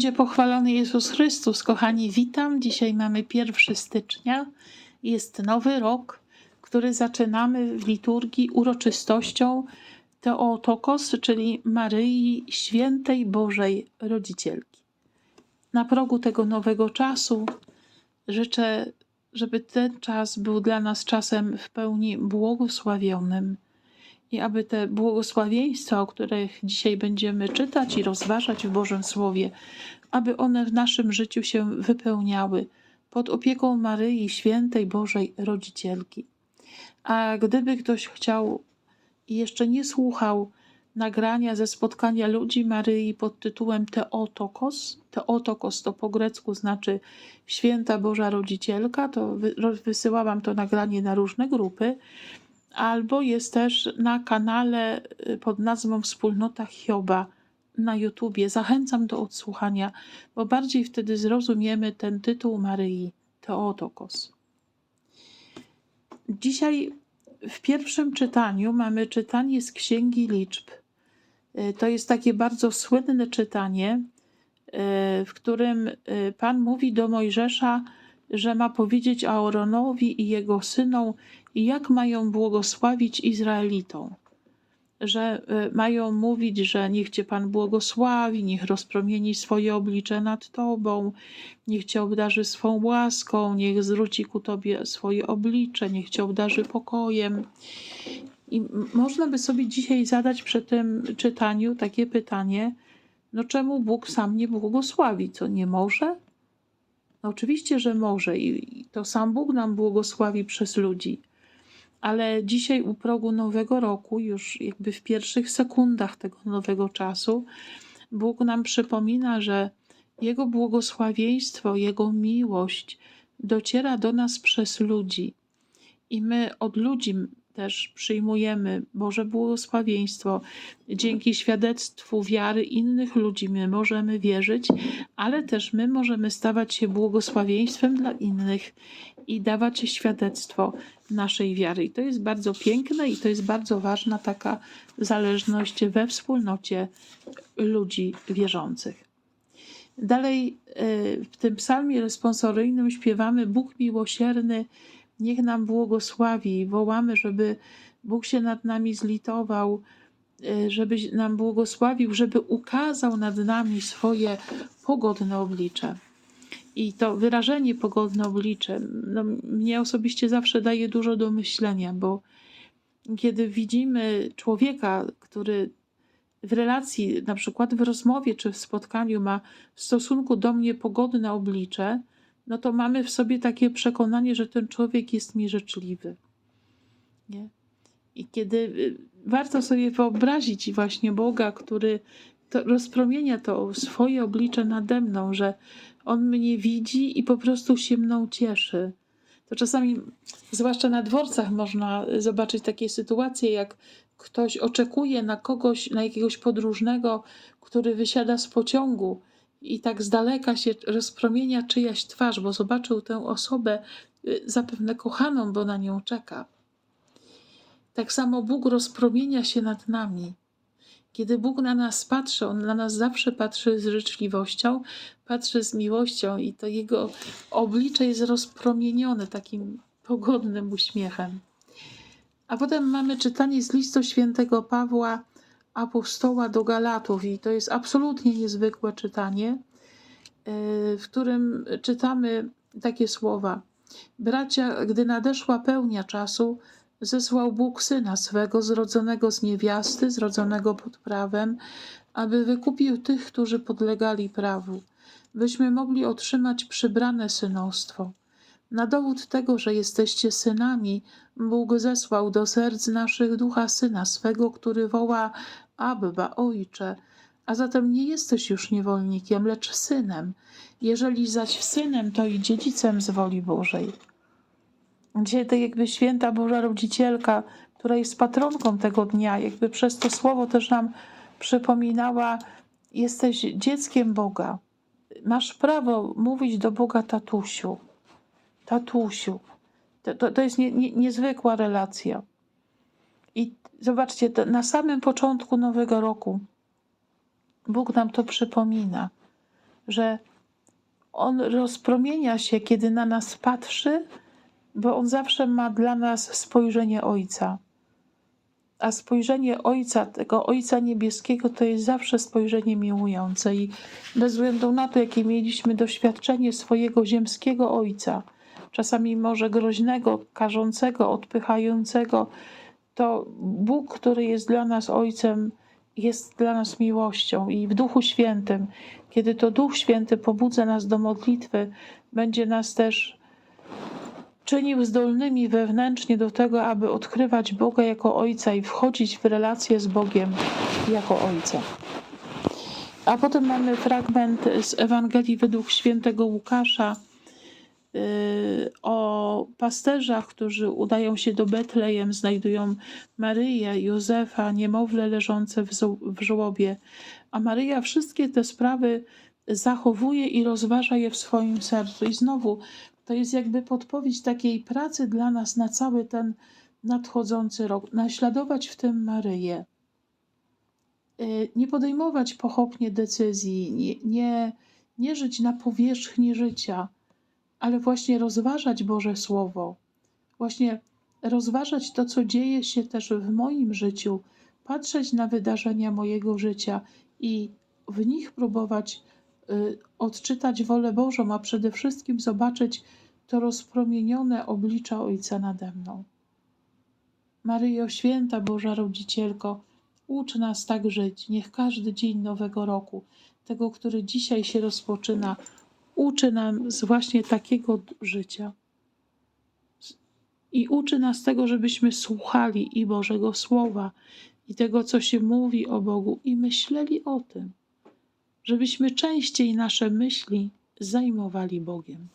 Będzie pochwalony Jezus Chrystus. Kochani, witam. Dzisiaj mamy 1 stycznia. Jest nowy rok, który zaczynamy w liturgii uroczystością Teotokos, czyli Maryi Świętej Bożej Rodzicielki. Na progu tego nowego czasu życzę, żeby ten czas był dla nas czasem w pełni błogosławionym i aby te błogosławieństwa, o których dzisiaj będziemy czytać i rozważać w Bożym Słowie, aby one w naszym życiu się wypełniały pod opieką Maryi, świętej Bożej Rodzicielki. A gdyby ktoś chciał i jeszcze nie słuchał nagrania ze spotkania ludzi Maryi pod tytułem Teotokos, Teotokos to po grecku znaczy Święta Boża Rodzicielka, to wysyłałam to nagranie na różne grupy albo jest też na kanale y, pod nazwą Wspólnota Hioba na YouTubie. Zachęcam do odsłuchania, bo bardziej wtedy zrozumiemy ten tytuł Maryi Teotokos. Dzisiaj w pierwszym czytaniu mamy czytanie z Księgi Liczb. Y, To jest takie bardzo słynne czytanie, y, w którym Pan mówi do Mojżesza, że ma powiedzieć Aaronowi i jego synom, jak mają błogosławić Izraelitom. Że y, mają mówić, że niech Cię Pan błogosławi, niech rozpromieni swoje oblicze nad Tobą, niech Cię obdarzy swą łaską, niech zwróci ku Tobie swoje oblicze, niech Cię obdarzy pokojem. I można by sobie dzisiaj zadać przy tym czytaniu takie pytanie, no czemu Bóg sam nie błogosławi? Co nie może? No oczywiście, że może i to sam Bóg nam błogosławi przez ludzi. Ale dzisiaj u progu nowego roku, już jakby w pierwszych sekundach tego nowego czasu, Bóg nam przypomina, że Jego błogosławieństwo, Jego miłość dociera do nas przez ludzi. I my od ludzi też przyjmujemy Boże błogosławieństwo. Dzięki świadectwu wiary innych ludzi my możemy wierzyć, ale też my możemy stawać się błogosławieństwem dla innych i dawać świadectwo naszej wiary. I to jest bardzo piękne i to jest bardzo ważna taka zależność we wspólnocie ludzi wierzących. Dalej y, w tym psalmie responsoryjnym śpiewamy Bóg miłosierny, niech nam błogosławi. Wołamy, żeby Bóg się nad nami zlitował, y, żeby nam błogosławił, żeby ukazał nad nami swoje pogodne oblicze. I to wyrażenie pogodne oblicze no, mnie osobiście zawsze daje dużo do myślenia, bo kiedy widzimy człowieka, który w relacji, na przykład w rozmowie czy w spotkaniu, ma w stosunku do mnie pogodne oblicze, no to mamy w sobie takie przekonanie, że ten człowiek jest mi życzliwy. Nie? I kiedy y, warto sobie wyobrazić właśnie Boga, który to rozpromienia to swoje oblicze nade mną, że On mnie widzi i po prostu się mną cieszy. To czasami, zwłaszcza na dworcach, można zobaczyć takie sytuacje, jak ktoś oczekuje na kogoś, na jakiegoś podróżnego, który wysiada z pociągu i tak z daleka się rozpromienia czyjaś twarz, bo zobaczył tę osobę y, zapewne kochaną, bo na nią czeka. Tak samo Bóg rozpromienia się nad nami. Kiedy Bóg na nas patrzy, On na nas zawsze patrzy z życzliwością, patrzy z miłością i to Jego oblicze jest rozpromienione takim pogodnym uśmiechem. A potem mamy czytanie z listu świętego Pawła apostoła do Galatów i to jest absolutnie niezwykłe czytanie, yy, w którym czytamy takie słowa. Bracia, gdy nadeszła pełnia czasu, zesłał Bóg Syna swego, zrodzonego z niewiasty, zrodzonego pod prawem, aby wykupił tych, którzy podlegali prawu, byśmy mogli otrzymać przybrane synostwo. Na dowód tego, że jesteście synami, Bóg zesłał do serc naszych ducha Syna swego, który woła Abba, Ojcze. A zatem nie jesteś już niewolnikiem, lecz synem. Jeżeli zaś synem, to i dziedzicem z woli Bożej. Dzisiaj tak jakby święta Boża Rodzicielka, która jest patronką tego dnia, jakby przez to słowo też nam przypominała, jesteś dzieckiem Boga. Masz prawo mówić do Boga tatusiu. Tatusiu. To, to, to jest nie, nie, niezwykła relacja. I zobaczcie, na samym początku nowego roku Bóg nam to przypomina, że On rozpromienia się, kiedy na nas patrzy, bo On zawsze ma dla nas spojrzenie Ojca. A spojrzenie Ojca, tego Ojca Niebieskiego, to jest zawsze spojrzenie miłujące. I bez względu na to, jakie mieliśmy doświadczenie swojego ziemskiego Ojca, czasami może groźnego, karzącego, odpychającego, to Bóg, który jest dla nas Ojcem, jest dla nas miłością i w Duchu Świętym, kiedy to Duch Święty pobudza nas do modlitwy, będzie nas też czynił zdolnymi wewnętrznie do tego, aby odkrywać Boga jako Ojca i wchodzić w relację z Bogiem jako Ojca. A potem mamy fragment z Ewangelii według świętego Łukasza o pasterzach, którzy udają się do Betlejem, znajdują Maryję, Józefa, niemowlę leżące w, żłobie. A Maryja wszystkie te sprawy zachowuje i rozważa je w swoim sercu. I znowu to jest jakby podpowiedź takiej pracy dla nas na cały ten nadchodzący rok. Naśladować w tym Maryję. Y, Nie podejmować pochopnie decyzji, nie, nie, nie żyć na powierzchni życia, ale właśnie rozważać Boże Słowo. Właśnie rozważać to, co dzieje się też w moim życiu, patrzeć na wydarzenia mojego życia i w nich próbować y, odczytać wolę Bożą, a przede wszystkim zobaczyć to rozpromienione oblicze Ojca nade mną. Maryjo, święta Boża Rodzicielko, ucz nas tak żyć. Niech każdy dzień nowego roku, tego, który dzisiaj się rozpoczyna, uczy nam z właśnie takiego życia. I uczy nas tego, żebyśmy słuchali i Bożego Słowa, i tego, co się mówi o Bogu, i myśleli o tym, żebyśmy częściej nasze myśli zajmowali Bogiem.